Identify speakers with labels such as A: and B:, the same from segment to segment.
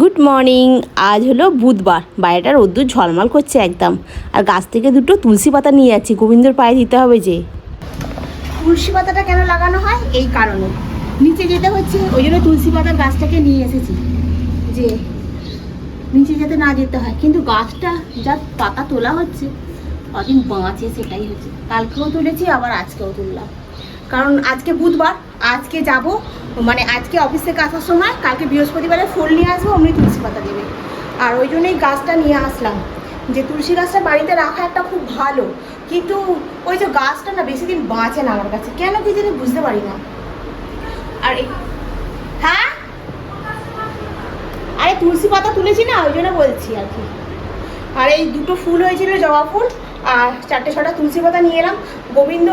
A: Good morning আজ হলো বুধবার। বাইরেটা রোদ্দুর ঝলমল করছে একদম। আর গাছ থেকে দুটো তুলসী পাতা নিয়ে যাচ্ছি। গোবিন্দর পায়ে দিতে হবে যে। তুলসী পাতাটা কেন লাগানো হয়? এই কারণে। নিচে যেতে হচ্ছে, ওই জন্য তুলসী পাতার গাছটাকে নিয়ে এসেছি। যে, নিচে যেতে না যেতে হয়। কিন্তু গাছটা যা পাতা তোলা হচ্ছে, কদিন বাঁচে সেটাই হচ্ছে। কালকেও তুলেছি, আবার আজকেও তুললাম। কারণ আজকে বুধবার, আজকে যাব মানে আজকে অফিস থেকে আসার সময় কালকে বৃহস্পতিবারে ফুল নিয়ে আসব, অমনি তুলসী পাতা দেবে। আর ওই জন্যই গাছটা নিয়ে আসলাম। যে তুলসী গাছটা বাড়িতে রাখা একটা খুব ভালো, কিন্তু ওই যে গাছটা না বেশি দিন বাঁচে না আমার কাছে। কেন কি জানি বুঝতে পারি না। আর হ্যাঁ? আরে তুলসী পাতা তুলেছি না, ওই জন্য বলছি আর কি। আর এই দুটো ফুল হয়েছিল জবা ফুল, আর চারটে ছটা তুলসী পাতা নিয়ে এলাম। গোবিন্দ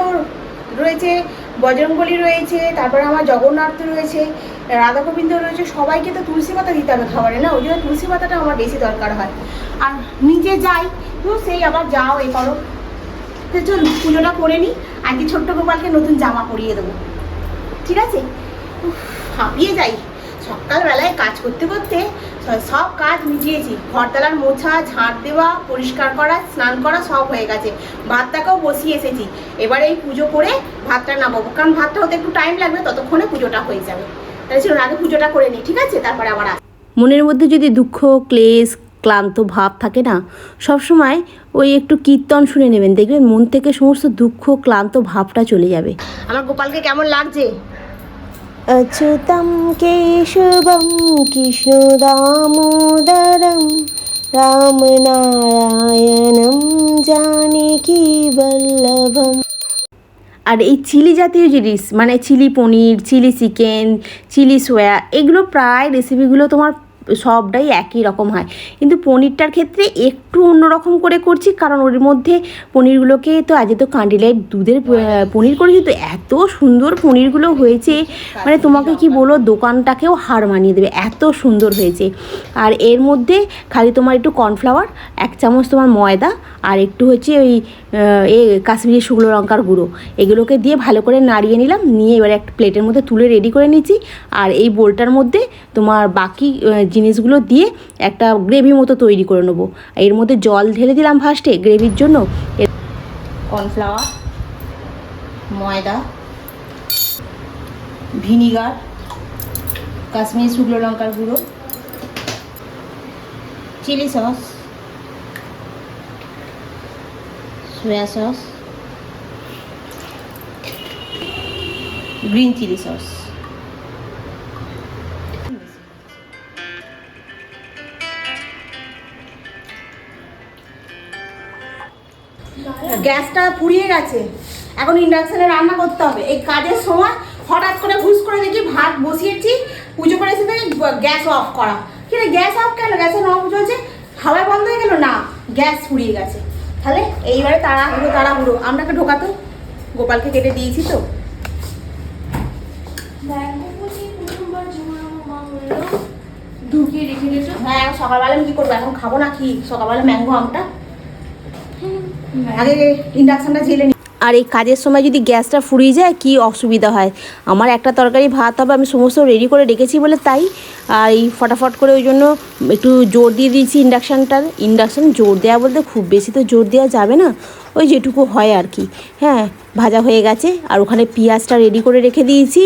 A: রয়েছে বজরঙ্গলি রয়েছে, তারপরে আমার জগন্নাথ রয়েছে, রাধা গোবিন্দ রয়েছে, সবাইকে তো তুলসী পাতা দিতে হবে খাবারে, না? ওই জন্য তুলসী পাতাটা আমার বেশি দরকার হয়। আর নিজে যাই, তো সেই আবার যাও, এ করো। তো চল, পুজোটা করে নিই আজকে ছোট্ট গোপালকে নতুন জামা পরিয়ে দেবো। ঠিক আছে? হাঁপিয়ে যাই। সকালবেলায় কাজ করতে করতে সব কাজ মিটিয়েছি। ঘরতলার মোছা ঝাঁট দেওয়া পরিষ্কার করা স্নান করা সব হয়ে গেছে। ভাতটাকেও বসিয়ে এসেছি। এবার এই পুজো করে ভাতটা নামাবো। কারণ ভাতটা হতে একটু টাইম লাগবে ততক্ষণে পুজোটা হয়ে যাবে। তাহলে চলুন আগে পুজোটা করে নিই ঠিক আছে? তারপরে আবার মনের মধ্যে যদি দুঃখ ক্লেশ ক্লান্ত ভাব থাকে না সবসময় ওই একটু কীর্তন শুনে নেবেন। দেখবেন মন থেকে সমস্ত দুঃখ ক্লান্ত ভাবটা চলে যাবে। আমার গোপালকে কেমন লাগছে? अच्युतं केशवं कृष्णदामोदरं রামনারায়ণম জানকী বল্লভম আর এই চিলি জাতীয় জিনিস মানে chilli paneer chilli chicken chilli soya এগুলো প্রায় রেসিপিগুলো তোমার সবটাই একই রকম হয়। কিন্তু পনিরটার ক্ষেত্রে একটু অন্যরকম করে করছি, কারণ ওর মধ্যে পনিরগুলোকে তো আজকে তো কান্ডিলাইট দুধের পনির করেছি তো এত সুন্দর পনিরগুলো হয়েছে। মানে তোমাকে কি বলো দোকানটাকেও হার মানিয়ে দেবে, এত সুন্দর হয়েছে। আর এর মধ্যে খালি তোমার একটু কর্নফ্লাওয়ার এক চামচ তোমার ময়দা, আর একটু হচ্ছে ওই এ কাশ্মীরি শুকনো লঙ্কার গুঁড়ো। এগুলোকে দিয়ে ভালো করে নাড়িয়ে নিলাম, নিয়ে এবার একটা প্লেটের মধ্যে তুলে রেডি করে নিচ্ছি। আর এই বোলটার মধ্যে তোমার বাকি জিনিসগুলো দিয়ে একটা গ্রেভি মতো তৈরি করে নেব। এর মধ্যে জল ঢেলে দিলাম ফার্স্টে গ্রেভির জন্য। কর্নফ্লাওয়ার ময়দা ভিনিগার কাশ্মীরি শুকনো লঙ্কার গুঁড়ো chilli sauce soya sauce green chilli sauce গ্যাসটা পুড়িয়ে গেছে। এখন ইন্ডাকশানে রান্না করতে হবে। এই কাজের সময় হঠাৎ করে হুস করে দেখি ভাত বসিয়েছি পুজো করে এসে দেখি গ্যাস অফ করা। কিন্তু গ্যাস অফ কেন? গ্যাসের অফ চলছে হাওয়া বন্ধ হয়ে গেল? না গ্যাস পুড়িয়ে গেছে। তাহলে এইবারে তারা তাড়াহুড়ো। তাড়াহুড়ো আপনাকে ঢোকাতো? গোপালকে কেটে দিয়েছি তো।
B: ঢুকিয়ে রেখে দিয়েছ
A: হ্যাঁ সকালবেলা আমি কি করব? এখন খাব না কি? সকালবেলা ম্যাঙ্গো আমটা। আগে ইন্ডাকশনটা ঝেলে আর এই কাজের সময় যদি গ্যাসটা ফুরিয়ে যায়, কি অসুবিধা হয়? আমার একটা তরকারি ভাত হবে, আমি সমস্ত রেডি করে রেখেছি বলে তাই। আর এই ফটাফট করে ওই জন্য একটু জোর দিয়ে দিয়েছি ইন্ডাকশানটার ইন্ডাকশান জোর দেওয়া বলতে খুব বেশি তো জোর দেওয়া যাবে না। ওই যেটুকু হয় আর কি। হ্যাঁ ভাজা হয়ে গেছে। আর ওখানে পেঁয়াজটা রেডি করে রেখে দিয়েছি।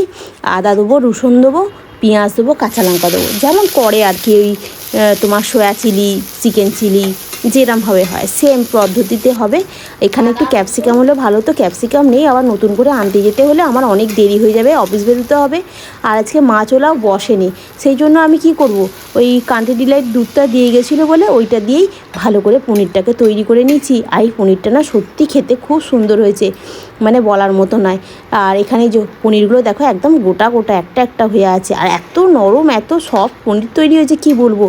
A: আদা দেবো, রসুন দেবো, পেঁয়াজ দেবো, কাঁচা লঙ্কা দেবো। যেমন করে আর কি ওই তোমার সয়া চিলি চিকেন চিলি যেরমভাবে হয় সেম পদ্ধতিতে হবে। এখানে একটু ক্যাপসিকাম হলে ভালো তো ক্যাপসিকাম নেই, আবার নতুন করে আনতে যেতে হলে আমার অনেক দেরি হয়ে যাবে অফিস বেরোতে হবে। আর আজকে মাছওয়ালাও বসেনি, সেই জন্য আমি কি করব? ওই কান্ট্রি ডিলাইট দুধটা দিয়ে গেছিল বলে ওইটা দিয়েই ভালো করে পনিরটাকে তৈরি করে নিয়েছি। আর এই পনিরটা না সত্যি খেতে খুব সুন্দর হয়েছে মানে বলার মতো নয়। আর এখানে যে পনিরগুলো দেখো একদম গোটা গোটা একটা একটা হয়ে আছে, আর এত নরম, এত সফট পনির তৈরি হয়েছে, কি বলব?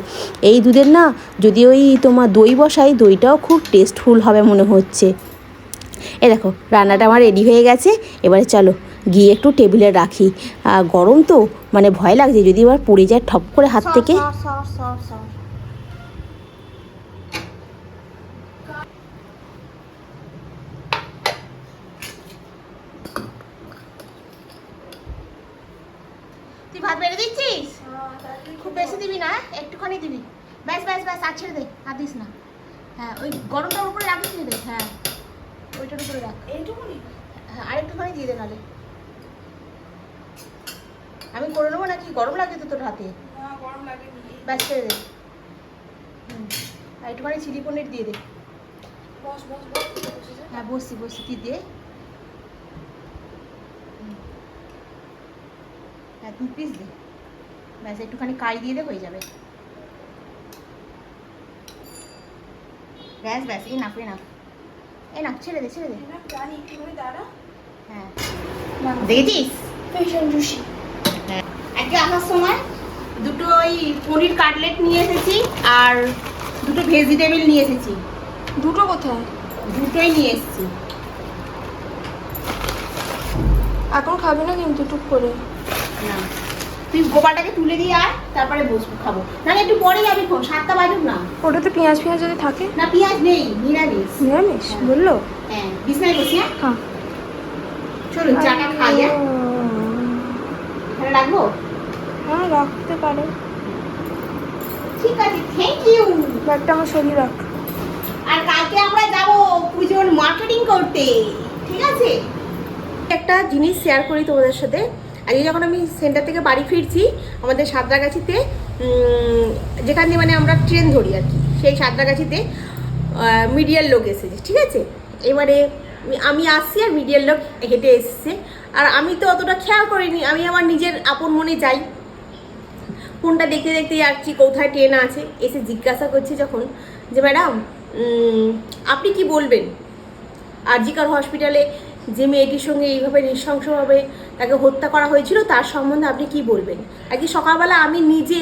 A: এই দুধের না যদি ওই তোমার দই বসাই দইটাও খুব টেস্টফুল হবে মনে হচ্ছে। এ দেখো রান্নাটা আমার রেডি হয়ে গেছে। এবারে চলো গিয়ে একটু টেবিলে রাখি। আর গরম তো মানে ভয় লাগছে যদি এবার পড়ে যায় ঠপ করে হাত থেকে। তুই ভাত বেড়ে দিচ্ছিস? খুব বেশি দিবি না একটুখানি দিবি। ব্যাস ব্যাস ব্যাস আর ছেড়ে দে আর দিস না। হ্যাঁ ওই গরমটার উপরে রাখিস নি হ্যাঁ। ওইটার উপরে রাখ।
B: এইটুকুনি?
A: হ্যাঁ আরেকটুখানি দিয়ে দে নালে আমি করে নেব নাকি? গরম লাগে তো তোর হাতে?
B: গরম লাগেনি।
A: ব্যাস ছেড়ে দে। হুম আর একটুখানি চিলি পনির দিয়ে দে।
B: বস বস বস বসে যা।
A: হ্যাঁ বসছি বসছি তুই দে। হ্যাঁ দু পিস দে। ব্যাস একটুখানি কাই দিয়ে দে হয়ে যাবে। ব্যাস ব্যাস এই নাফ এই নাফ এই নাফ ছেড়ে দে ছেড়ে দে হ্যাঁ। দেখেছিস?
B: ফ্যাশন রুশি
A: আজকে আসার সময় দুটো ওই পনির কাটলেট নিয়ে এসেছি আর দুটো ভেজিটেবল নিয়ে এসেছি।
B: দুটো কোথায়?
A: দুটোই নিয়ে এসেছি।
B: এখন খাবি না কিন্তু টুক করে?
A: না। তুই গোপালটাকে তুলে দিয়ে আয় তারপরে বসবো খাব। নাহলে একটু পরে যাবি ফোন সাতটা বাজুক না।
B: ওটাতে পেঁয়াজ পেঁয়াজ যদি থাকে?
A: না পেঁয়াজ নেই নিরামিষ।
B: নিরামিষ?
A: হ্যাঁ।
B: বলল?
A: হ্যাঁ বিছনায় বসি হ্যাঁ?
B: হ্যাঁ
A: চলুন চাটা খাই হ্যাঁ রাখব?
B: হ্যাঁ রাখতে পারে।
A: ঠিক আছে থ্যাংক ইউ
B: ব্যাগটা আমার শরীর রাখ।
A: আর কালকে আমরা যাব পুজোর মার্কেটিং করতে ঠিক আছে? একটা জিনিস শেয়ার করি তোমাদের সাথে। আজকে যখন আমি সেন্টার থেকে বাড়ি ফিরছি, আমাদের সাঁতরাগাছিতে যেখান মানে আমরা ট্রেন ধরি আর কি, সেই সাঁতরাগাছিতে মিডিয়ার লোক এসেছে, ঠিক আছে? এবারে আমি- আসছি আর মিডিয়ার লোক হেঁটে এসেছে। আর আমি তো অতটা খেয়াল করিনি, আমি আমার নিজের আপন মনে যাই। ফোনটা দেখতে দেখতে যাচ্ছি কোথায় ট্রেন আছে, এসে জিজ্ঞাসা করছি যখন যে, ম্যাডাম আপনি কি বলবেন? আর আরজিকার হসপিটালে যে মেয়েটির সঙ্গে এইভাবে নৃশংসভাবে তাকে হত্যা করা হয়েছিল, তার সম্বন্ধে আপনি কি বলবেন? আজকে সকালবেলা আমি নিজে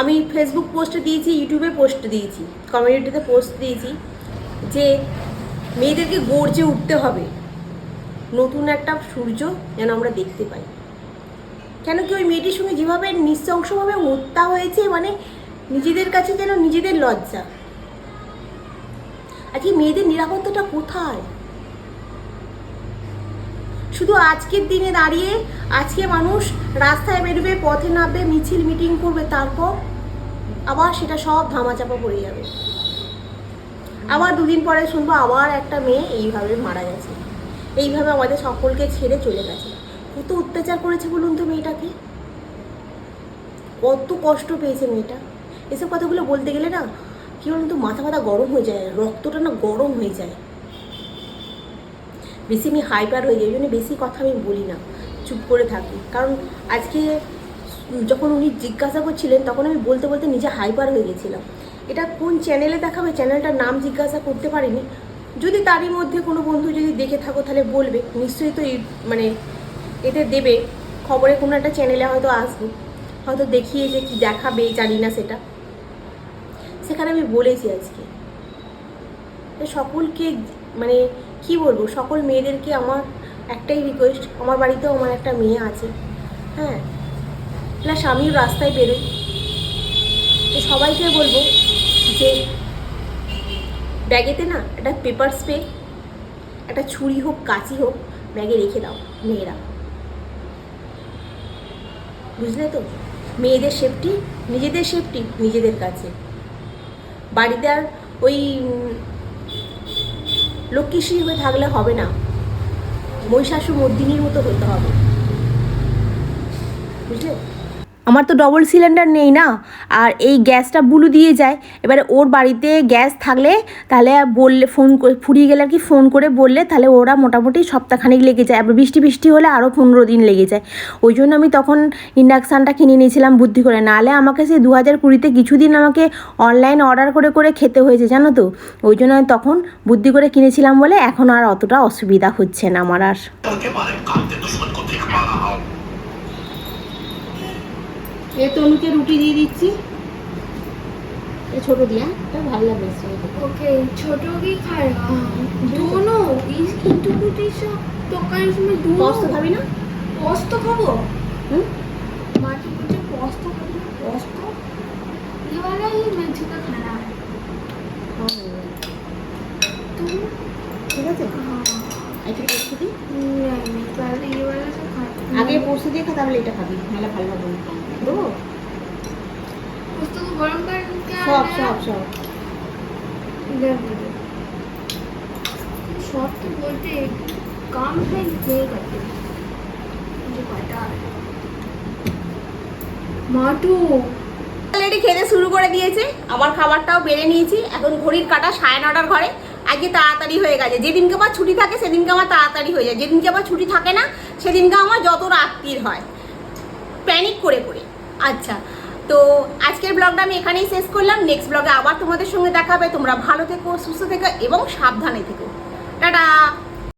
A: আমি ফেসবুক পোস্ট দিয়েছি ইউটিউবে পোস্ট দিয়েছি কমিউনিটিতে পোস্ট দিয়েছি যে মেয়েদেরকে গর্জে উঠতে হবে। নতুন একটা সূর্য যেন আমরা দেখতে পাই। কেন কি ওই মেয়েটির সঙ্গে যেভাবে নৃশংসভাবে হত্যা হয়েছে মানে নিজেদের কাছে যেন নিজেদের লজ্জা। আজকে মেয়েদের নিরাপত্তাটা কোথায়? শুধু আজকের দিনে দাঁড়িয়ে আজকে মানুষ রাস্তায় বেরোবে, পথে নামবে, মিছিল, মিটিং করবে, তারপর আবার সেটা সব ধামাচাপা পড়ে যাবে। আবার দুদিন পরে শুনব আবার একটা মেয়ে এইভাবে মারা গেছে। এইভাবে আমাদের সকলকে ছেড়ে চলে গেছে। কত অত্যাচার করেছে বলুন তো মেয়েটাকে। কত কষ্ট পেয়েছে মেয়েটা। এসব কথাগুলো বলতে গেলে না কি বলুন তো, মাথা মাথা গরম হয়ে যায়। রক্তটা না গরম হয়ে যায়। বেশি আমি হাইপার হয়ে যাই ওই জন্য বেশি কথা আমি বলি না। চুপ করে থাকি। কারণ আজকে যখন উনি জিজ্ঞাসা করছিলেন, তখন আমি বলতে বলতে নিজে হাইপার হয়ে গেছিলাম। এটা কোন চ্যানেলে দেখাবে? চ্যানেলটার নাম জিজ্ঞাসা করতে পারিনি। যদি তারই মধ্যে কোনো বন্ধু যদি দেখে থাকো, তাহলে বলবে। নিশ্চয়ই তো মানে এতে দেবে। খবরে কোনো একটা চ্যানেলে হয়তো আসবে। হয়তো দেখিয়ে যে কি দেখাবে, জানি না সেটা। সেখানে আমি বলেছি আজকে। সকলকে মানে কি বলব, সকল মেয়েদেরকে আমার একটাই রিকোয়েস্ট আমার বাড়িতেও আমার একটা মেয়ে আছে হ্যাঁ? প্লাস আমিও রাস্তায় বেরোই। তো সবাইকে বলব যে ব্যাগেতে না একটা পেপার স্প্রে একটা ছুরি হোক, কাঁচি হোক, ব্যাগে রেখে দাও মেয়েরা। বুঝলে তো? মেয়েদের সেফটি নিজেদের সেফটি নিজেদের কাছে। বাড়িতে আর ওই লক্ষ্মীশ্রী হয়ে থাকলে হবে না। মহিষাসু মর্দিনীর মতো হতে হবে। বুঝলে? আমার তো ডবল সিলিন্ডার নেই না। আর এই গ্যাসটা বুলু দিয়ে যায়। এবারে ওর বাড়িতে গ্যাস থাকলে তাহলে বললে ফোন ফুরিয়ে গেলে আর কি ফোন করে বললে তাহলে ওরা মোটামুটি সপ্তাহখানেক লেগে যায়। আবার বৃষ্টি বৃষ্টি হলে আরও পনেরো দিন লেগে যায়। ওই জন্য আমি তখন ইন্ডাকশানটা কিনে নিয়েছিলাম বুদ্ধি করে। নাহলে আমাকে সেই দু হাজার কুড়িতে কিছুদিন আমাকে অনলাইন অর্ডার করে করে খেতে হয়েছে, জানো তো? ওই জন্য আমি তখন বুদ্ধি করে কিনেছিলাম বলে এখন আর অতটা অসুবিধা হচ্ছে না আমার আর। এ তনুকে রুটি দিয়ে দিচ্ছি এ ছোট দিয়া এটা ভালো লাগবে
B: ओके छोटों की खाएगा दोनों इस किंतु कुटी सब तो का इसमें
A: পস
B: दोनों
A: তো খাবি না
B: पॉस तो खाबो
A: হুম
B: माँ की कुटी पॉस तो खाबो पॉस तो ये वाला ही मिर्ची का खाना है तुम
A: ঠিক আছে
B: हाँ
A: আগে পরশু দিয়ে এটা খাবি নাহলে ভালো
C: সব
B: বলতে
C: কাম খেতে শুরু করে দিয়েছে আমার খাবারটাও বেড়ে নিয়েছি। এখন ঘড়ির কাটা সাড়ে নটার ঘরে। আজকে তাড়াতাড়ি হয়ে গেছে। যেদিনকে আমার ছুটি থাকে, সেদিনকে আমার তাড়াতাড়ি হয়ে যায়। যেদিনকে আমার ছুটি থাকে না, সেদিনকে আমার যত রাত্রির হয়। প্যানিক করে করে আচ্ছা তো আজকের ব্লগটা আমি এখানেই শেষ করলাম। নেক্সট ব্লগে আবার তোমাদের সঙ্গে দেখাবে তোমরা ভালো থেকো, সুস্থ থেকো এবং সাবধানে থেকো। টাটা!